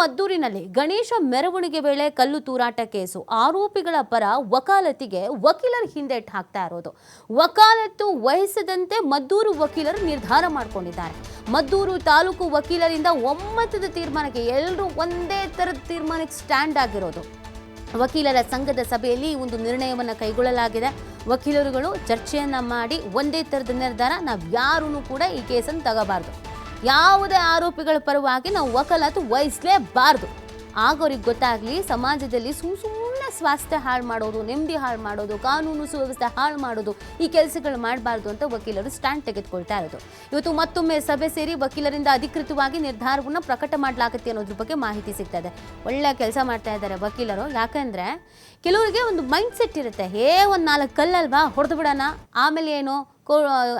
ಮದ್ದೂರಿನಲ್ಲಿ ಗಣೇಶ ಮೆರವಣಿಗೆ ವೇಳೆ ಕಲ್ಲು ತೂರಾಟ ಕೇಸು. ಆರೋಪಿಗಳ ಪರ ವಕಾಲತಿಗೆ ವಕೀಲರ ಹಿಂದೆಟ್ಟು ಹಾಕ್ತಾ ಇರೋದು. ವಕಾಲತ್ತು ವಹಿಸದಂತೆ ಮದ್ದೂರು ವಕೀಲರು ನಿರ್ಧಾರ ಮಾಡಿಕೊಂಡಿದ್ದಾರೆ. ಮದ್ದೂರು ತಾಲೂಕು ವಕೀಲರಿಂದ ಒಮ್ಮತದ ತೀರ್ಮಾನಕ್ಕೆ ಎಲ್ಲರೂ ಒಂದೇ ಥರದ ತೀರ್ಮಾನಕ್ಕೆ ಸ್ಟ್ಯಾಂಡ್ ಆಗಿರೋದು. ವಕೀಲರ ಸಂಘದ ಸಭೆಯಲ್ಲಿ ಒಂದು ನಿರ್ಣಯವನ್ನು ಕೈಗೊಳ್ಳಲಾಗಿದೆ. ವಕೀಲರುಗಳು ಚರ್ಚೆಯನ್ನ ಮಾಡಿ ಒಂದೇ ಥರದ ನಿರ್ಧಾರ ನಾವು ಯಾರೂ ಕೂಡ ಈ ಕೇಸನ್ನು ತಗೋಬಾರ್ದು. ಯಾವುದೇ ಆರೋಪಿಗಳ ಪರವಾಗಿ ನಾವು ವಕಾಲತ್ತು ವಹಿಸಲೇಬಾರ್ದು. ಆಗೋರಿಗೆ ಗೊತ್ತಾಗಲಿ, ಸಮಾಜದಲ್ಲಿ ಸುಮ್ ಸುಮ್ಮನೆ ಸ್ವಾಸ್ಥ್ಯ ಹಾಳು ಮಾಡೋದು, ನೆಮ್ಮದಿ ಹಾಳು ಮಾಡೋದು, ಕಾನೂನು ಸುವ್ಯವಸ್ಥೆ ಹಾಳು ಮಾಡೋದು, ಈ ಕೆಲಸಗಳು ಮಾಡಬಾರ್ದು ಅಂತ ವಕೀಲರು ಸ್ಟ್ಯಾಂಡ್ ತೆಗೆದುಕೊಳ್ತಾ ಇರೋದು. ಇವತ್ತು ಮತ್ತೊಮ್ಮೆ ಸಭೆ ಸೇರಿ ವಕೀಲರಿಂದ ಅಧಿಕೃತವಾಗಿ ನಿರ್ಧಾರವನ್ನು ಪ್ರಕಟ ಮಾಡಲಾಗುತ್ತೆ ಅನ್ನೋದ್ರ ಬಗ್ಗೆ ಮಾಹಿತಿ ಸಿಗ್ತಾ ಇದೆ. ಒಳ್ಳೆ ಕೆಲಸ ಮಾಡ್ತಾ ಇದ್ದಾರೆ ವಕೀಲರು. ಯಾಕಂದರೆ, ಕೆಲವರಿಗೆ ಒಂದು ಮೈಂಡ್ ಸೆಟ್ ಇರುತ್ತೆ. ಹೇ, ಒಂದು ನಾಲ್ಕು ಕಲ್ಲಲ್ವಾ, ಹೊಡೆದು ಬಿಡೋಣ. ಆಮೇಲೆ ಏನು? ಕೋ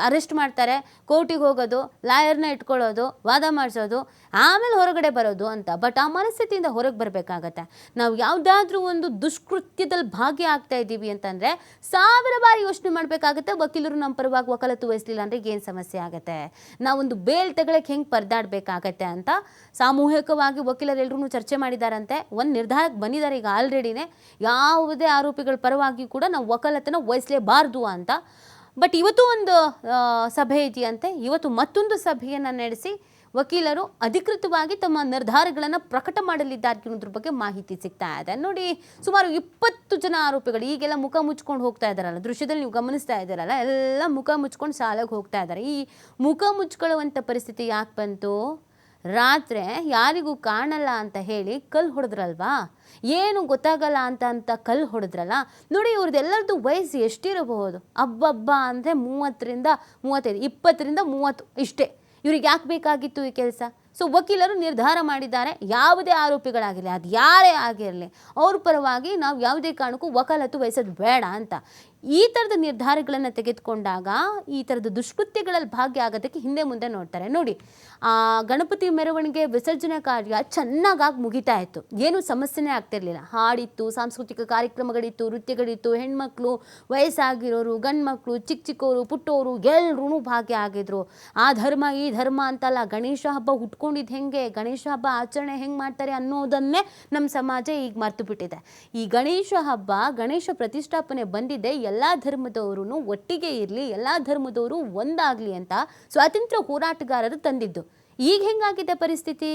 ಅರೆಸ್ಟ್ ಮಾಡ್ತಾರೆ, ಕೋರ್ಟಿಗೆ ಹೋಗೋದು, ಲಾಯರ್ನ ಇಟ್ಕೊಳ್ಳೋದು, ವಾದ ಮಾಡಿಸೋದು, ಆಮೇಲೆ ಹೊರಗಡೆ ಬರೋದು ಅಂತ. ಬಟ್ ಆ ಮನಸ್ಥಿತಿಯಿಂದ ಹೊರಗೆ ಬರಬೇಕಾಗತ್ತೆ. ನಾವು ಯಾವುದಾದ್ರೂ ಒಂದು ದುಷ್ಕೃತ್ಯದಲ್ಲಿ ಭಾಗಿಯಾಗ್ತಾ ಇದ್ದೀವಿ ಅಂತಂದರೆ, ಸಾವಿರ ಬಾರಿ ಯೋಚನೆ ಮಾಡಬೇಕಾಗತ್ತೆ, ವಕೀಲರು ನಮ್ಮ ಪರವಾಗಿ ವಕಾಲತ್ತು ವಹಿಸಲಿಲ್ಲ ಅಂದರೆ ಏನು ಸಮಸ್ಯೆ ಆಗುತ್ತೆ? ನಾವೊಂದು ಬೇಲ್ ತಗೊಳಕ್ಕೆ ಹೆಂಗೆ ಪರದಾಡಬೇಕಾಗತ್ತೆ ಅಂತ ಸಾಮೂಹಿಕವಾಗಿ ವಕೀಲರೆಲ್ಲರೂ ಚರ್ಚೆ ಮಾಡಿದಾರಂತೆ. ಒಂದು ನಿರ್ಧಾರಕ್ಕೆ ಬಂದಿದ್ದಾರೆ ಈಗ ಆಲ್ರೆಡಿನೇ ಯಾವುದೇ ಆರೋಪಿಗಳ ಪರವಾಗಿ ಕೂಡ ನಾವು ವಕಾಲತ್ತನ್ನು ವಹಿಸಲೇಬಾರ್ದು ಅಂತ ಬಟ್ ಇವತ್ತು ಒಂದು ಸಭೆ ಇದೆಯಂತೆ. ಇವತ್ತು ಮತ್ತೊಂದು ಸಭೆಯನ್ನು ನಡೆಸಿ ವಕೀಲರು ಅಧಿಕೃತವಾಗಿ ತಮ್ಮ ನಿರ್ಧಾರಗಳನ್ನು ಪ್ರಕಟ ಮಾಡಲಿದ್ದಾರೆ ಅನ್ನೋದ್ರ ಬಗ್ಗೆ ಮಾಹಿತಿ ಸಿಗ್ತಾ ಇದೆ. ನೋಡಿ, ಸುಮಾರು ಇಪ್ಪತ್ತು ಜನ ಆರೋಪಿಗಳು ಈಗೆಲ್ಲ ಮುಖ ಮುಚ್ಕೊಂಡು ಹೋಗ್ತಾ ಇದ್ದಾರಲ್ಲ, ದೃಶ್ಯದಲ್ಲಿ ನೀವು ಗಮನಿಸ್ತಾ ಇದ್ದೀರಲ್ಲ, ಎಲ್ಲ ಮುಖ ಮುಚ್ಕೊಂಡು ಸಾಲಾಗಿ ಹೋಗ್ತಾ ಇದ್ದಾರೆ. ಈ ಮುಖ ಮುಚ್ಕೊಳ್ಳುವಂಥ ಪರಿಸ್ಥಿತಿ ಯಾಕೆ ಬಂತು? ರಾತ್ರಿ ಯಾರಿಗೂ ಕಾಣಲ್ಲ ಅಂತ ಹೇಳಿ ಕಲ್ಲು ಹೊಡೆದ್ರಲ್ವಾ? ಏನು ಗೊತ್ತಾಗಲ್ಲ ಅಂತ ಅಂತ ಕಲ್ಲು ಹೊಡೆದ್ರಲ್ಲ? ನೋಡಿ ಇವ್ರದ್ದೆಲ್ಲರದ್ದು ವಯಸ್ಸು ಎಷ್ಟಿರಬಹುದು? ಅಬ್ಬಬ್ಬ ಅಂದರೆ ಮೂವತ್ತರಿಂದ ಮೂವತ್ತೈದು, ಇಪ್ಪತ್ತರಿಂದ ಮೂವತ್ತು ಇಷ್ಟೇ. ಇವ್ರಿಗೆ ಯಾಕೆ ಬೇಕಾಗಿತ್ತು ಈ ಕೆಲಸ? ಸೊ ವಕೀಲರು ನಿರ್ಧಾರ ಮಾಡಿದ್ದಾರೆ. ಯಾವುದೇ ಆರೋಪಿಗಳಾಗಿರಲಿ ಅದು ಯಾರೇ ಆಗಿರಲಿ, ಅವ್ರ ಪರವಾಗಿ ನಾವು ಯಾವುದೇ ಕಾರಣಕ್ಕೂ ವಕಾಲತ್ತು ವಹಿಸೋದು ಬೇಡ ಅಂತ. ಈ ಥರದ ನಿರ್ಧಾರಗಳನ್ನು ತೆಗೆದುಕೊಂಡಾಗ ಈ ಥರದ ದುಷ್ಕೃತ್ಯಗಳಲ್ಲಿ ಭಾಗ್ಯ ಆಗೋದಕ್ಕೆ ಹಿಂದೆ ಮುಂದೆ ನೋಡ್ತಾರೆ. ನೋಡಿ, ಆ ಗಣಪತಿ ಮೆರವಣಿಗೆ ವಿಸರ್ಜನೆ ಕಾರ್ಯ ಚೆನ್ನಾಗಾಗಿ ಮುಗಿತಾ ಇತ್ತು. ಏನೂ ಸಮಸ್ಯೆನೇ ಆಗ್ತಿರ್ಲಿಲ್ಲ. ಹಾಡಿತ್ತು, ಸಾಂಸ್ಕೃತಿಕ ಕಾರ್ಯಕ್ರಮಗಳಿತ್ತು, ನೃತ್ಯಗಳಿತ್ತು, ಹೆಣ್ಮಕ್ಳು, ವಯಸ್ಸಾಗಿರೋರು, ಗಂಡ್ಮಕ್ಳು, ಚಿಕ್ಕ ಚಿಕ್ಕವರು ಪುಟ್ಟೋರು ಎಲ್ಲರೂ ಭಾಗ್ಯ ಆಗಿದ್ರು ಆ ಧರ್ಮ, ಈ ಧರ್ಮ ಅಂತಲ್ಲ, ಗಣೇಶ ಹಬ್ಬ ಹುಟ್ಕೊಂಡಿದ್ದು ಹೆಂಗೆ, ಗಣೇಶ ಹಬ್ಬ ಆಚರಣೆ ಹೆಂಗೆ ಮಾಡ್ತಾರೆ ಅನ್ನೋದನ್ನೇ ನಮ್ಮ ಸಮಾಜ ಈಗ ಮರ್ತು ಬಿಟ್ಟಿದೆ. ಈ ಗಣೇಶ ಹಬ್ಬ, ಗಣೇಶ ಪ್ರತಿಷ್ಠಾಪನೆ ಬಂದಿದೆ ಎಲ್ಲ ಧರ್ಮದವರು ಒಟ್ಟಿಗೆ ಇರಲಿ ಎಲ್ಲ ಧರ್ಮದವರು ಒಂದಾಗಲಿ ಅಂತ ಸ್ವಾತಂತ್ರ್ಯ ಹೋರಾಟಗಾರರು ತಂದಿದ್ದು. ಈಗ ಹೆಂಗಾಗಿದೆ ಪರಿಸ್ಥಿತಿ?